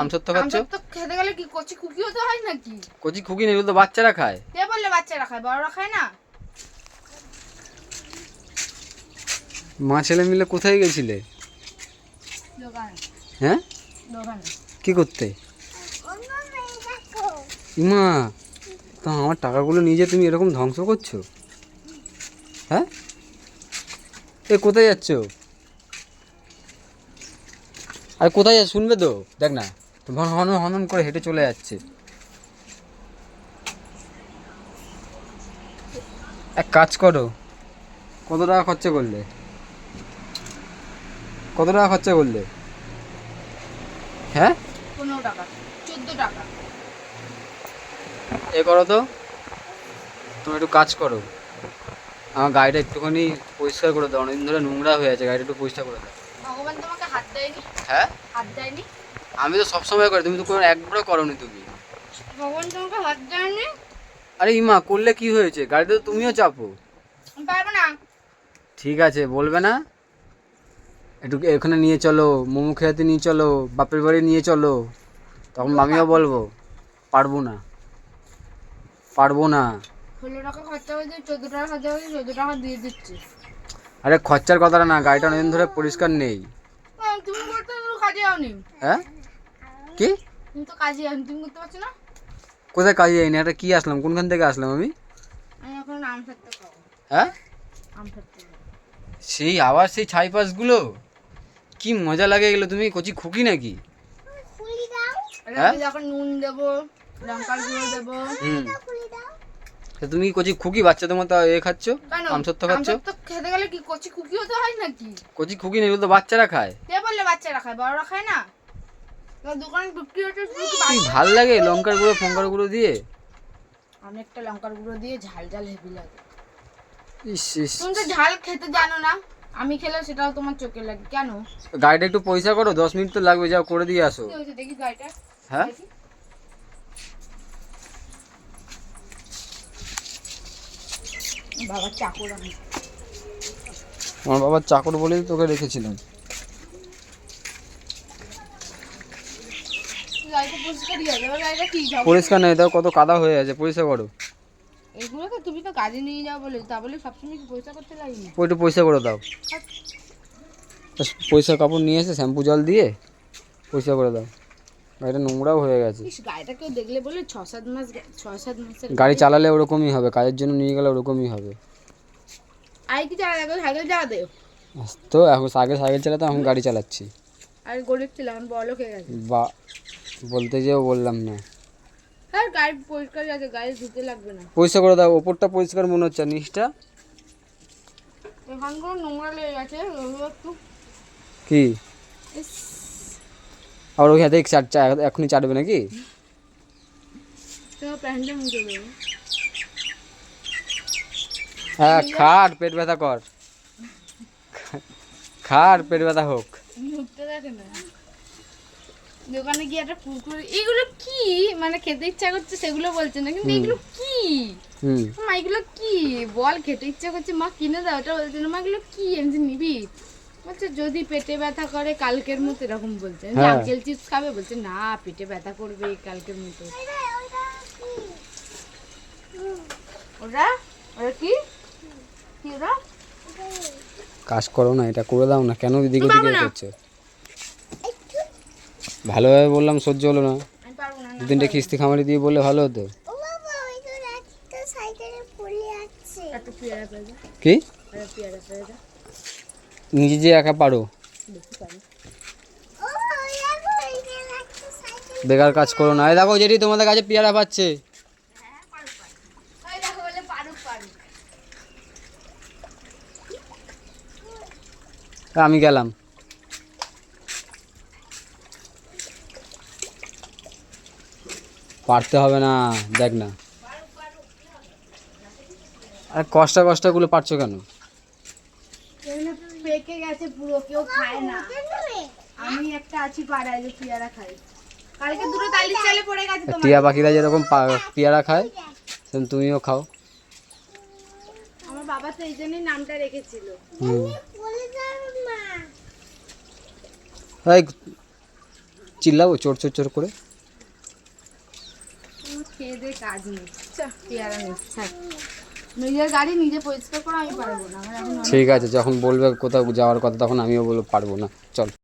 আমসত্ব খাচ্ছ? আমসত্ব খেতে গেলে কি কচি কুকি হতে হয় নাকি? কচি খুকি নেই তো বাচ্চারা খায়। কে বললে বাচ্চারা খায়? বড়রা খায় না? মা ছেলে মিলে কোথায় গেছিলে? দোকানে। হ্যাঁ? দোকানে। কি করতে? মা তো আমার টাকাগুলো নিয়ে যে তুমি এরকম ধ্বংস করছ? হ্যাঁ? এ কোথায় যাচ্ছ? আর কোথায় যা শুনবে তো? দেখ না। তো হন হনন করে হেঁটে চলে যাচ্ছে। এক কাজ করো কত টাকা খরচা করলে? কত টাকা খরচা করলে? হ্যাঁ? পনেরো টাকা চোদ্দ টাকা। এ করো তো তুমি একটু কাজ করো। আমার গাড়িটা একটুখানি পরিষ্কার করে দাও অনেকদিন ধরে নোংরা হয়ে আছে গাড়িটা একটু পরিষ্কার করে দাও। ভগবান তোমাকে হাত দেয়নি? হ্যাঁ? হাত দেয়নি? আমি তো সবসময় করি তুমি তো কোনো একবারও করোনি তুমি। ভগবান তোমাকে হাত দেয়নি? আরে ইমা করলে কি হয়েছে? গাড়িতে তো তুমিও চাপো। পারব না। ঠিক আছে বলবে না? একটু এখানে নিয়ে চলো মোমো খেতে নিয়ে চলো বাপের বাড়ি নিয়ে চলো। তখন আমিও বলব পারব না। পারব না। ষোলো টাকা খরচা হয়েছে চোদ্দ টাকা খরচা হয়েছে চোদ্দ টাকা দিয়ে দিচ্ছি। আরে খরচার কথাটা না গাড়িটা অনেকদিন ধরে পরিষ্কার নেই। তুমি করতে কাজে যাওনি। হ্যাঁ? কি? তুমি তো কাজে তুমি করতে পারছ না? কোথায় কাজে যাইনি এটা কি আসলাম? কোনখান থেকে আসলাম আমি? আমি এখন আম খাব হ্যাঁ? আম সেই আবার সেই ছাই পাশগুলো কি মজা লাগে এগুলো। তুমি কচি খুকি নাকি? হ্যাঁ? এবার এখন নুন দেবো লঙ্কার গুঁড়ো দেবো। হুম। তুমি কচি খুকি বাচ্চাদের মতো এ খাচ্ছ? আমসত্ব খাচ্ছ? খেতে গেলে কি কচি কুকি হতে হয় নাকি? কচি খুকি এগুলো তো বাচ্চারা খায়। কে বললে বাচ্চারা খায়? বড়রা খায় না এবার দোকানে বিক্রি হচ্ছে শুধু কি ভালো লাগে লঙ্কার গুঁড়ো ফঙ্কার গুঁড়ো দিয়ে? অনেকটা লঙ্কার গুঁড়ো দিয়ে ঝাল ঝাল হেভি লাগে। ইস ইস। তুমি তো ঝাল খেতে জানো না। আমি খেলে সেটাও তোমার চোখে লাগে। কেন? গাড়িটা একটু পয়সা করো দশ মিনিট তো লাগবে যাও করে দিয়ে আসো। দেখি গাড়িটা। হ্যাঁ? বাবা চাকর আমি। আমার বাবার চাকর বলেই তোকে রেখেছিলাম গাড়িটা পরিষ্কারই হবে এবার গাড়িটা কি যাব পরিষ্কার নেই তাও কত কাদা হয়ে আছে পরিষ্কার করো। এগুলো তো তুমি তো কাজে নিয়ে যাও বলে তা বলে সবসময় কি পয়সা করতে লাগে না? ওইটা পয়সা করে দাও। পয়সা কাপড় নিয়ে এসে শ্যাম্পু জল দিয়ে পয়সা করে দাও। গাড়িটা নোংরাও হয়ে গেছে। গাড়িটা কেউ দেখলে বলে ছ সাত মাস ছ সাত গাড়ি চালালে ওরকমই হবে কাজের জন্য নিয়ে গেলে ওরকমই হবে। আই কি চালা দেখো সাইকেল চালা দেও তো এখন আগে সাইকেল চালাতাম এখন গাড়ি চালাচ্ছি। আর গরিব ছিলাম হয়ে গেছে। বা বলতে যেও বললাম না। হ্যাঁ গাড়ি পরিষ্কার আছে গাড়ি ধুতে লাগবে না। পয়সা করে দাও ওপরটা পরিষ্কার মনে হচ্ছে আর নিচটা। এখানগুলো নোংরা লেগে গেছে ওগুলো একটু কি? ইস, আবার ওই হাতে চাট চা এখনই চাটবে নাকি? তোমার প্যান্টটা মুছে দেবো। হ্যাঁ খাট পেট ব্যথা কর। খাট পেট ব্যথা হোক। মুখতে দেখে না। দোকানে গিয়ে একটা কুকুর এগুলো কি? মানে খেতে ইচ্ছা করছে সেগুলো বলছে না কিন্তু এগুলো কি? হুম। মা এগুলো কি? বল খেতে ইচ্ছা করছে মা কিনে দাও ওটা বলছে না মা এগুলো কি? আমি নিবি। বলছে যদি পেটে ব্যথা করে কালকের মতো এরকম বলছে। বলছি, হ্যাঁ। চিপস খাবে? বলছে না পেটে ব্যথা করবে কালকের মতো। ওরা? ওরা কি? কি ওরা? কাজ করো না এটা করে দাও না। কেন পারব করছে? ভালোভাবে বললাম সহ্য হলো না। দু তিনটে খিস্তি খামারি দিয়ে বললে ভালো হতো। কি? নিজে যে একা পারো। বেকার কাজ করো না। এই দেখো যেটি তোমাদের কাছে পেয়ারা পাচ্ছে। পারুক। আমি গেলাম। পারতে হবে না দেখ না। আর কষ্ট কষ্টগুলো পারছ কেন? পেকে গেছে পুরো কেউ খায় না আমি একটা আছি পাড়ায় যে পেয়ারা খাই কালকে দুটো তালি চালে পড়ে গেছে তোমার। টিয়া পাখিরা যেরকম পা- পেয়ারা খায় সেরকম তুমিও খাও। আমার বাবা তো এই জন্যই নামটা রেখেছিল। চিল্লাবো চোর চোর চোর করে। খেয়ে দিয়ে কাজ নেই। পেয়ারা নেই। হ্যাঁ। নিজের গাড়ি নিজে পরিষ্কার করা আমি পারব না। আমার এখন ঠিক আছে যখন বলবে কোথাও যাওয়ার কথা তখন আমিও বলব পারব না। চল।